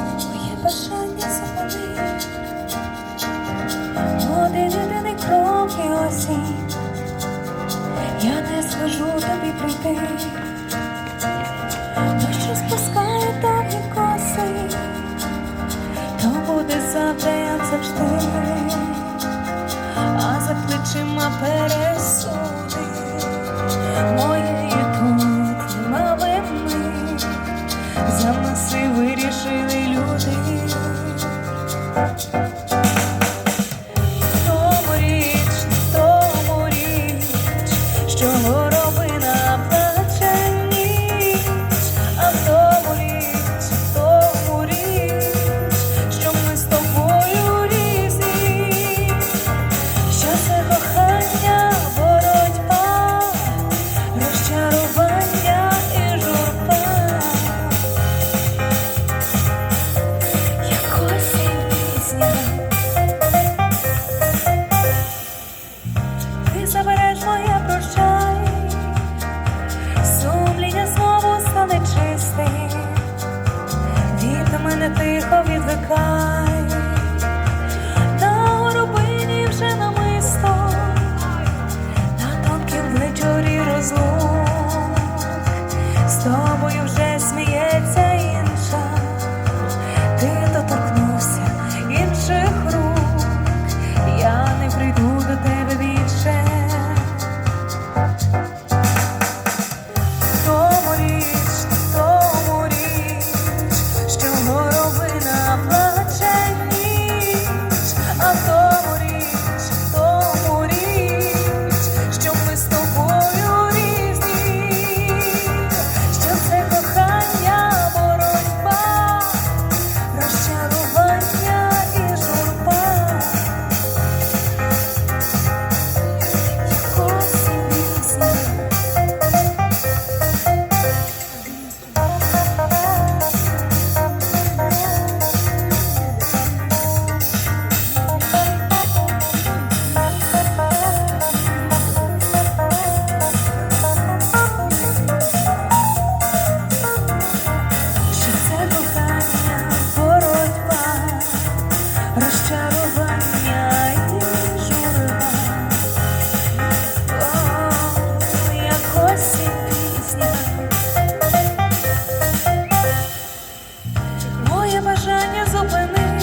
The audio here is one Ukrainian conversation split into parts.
моє бажання замани, один-єдиний крок і осінь, я не скажу тобі прийти. моє бажання зупини,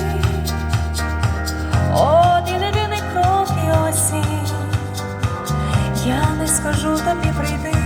один людини крок і осінь, я не скажу тобі прийди.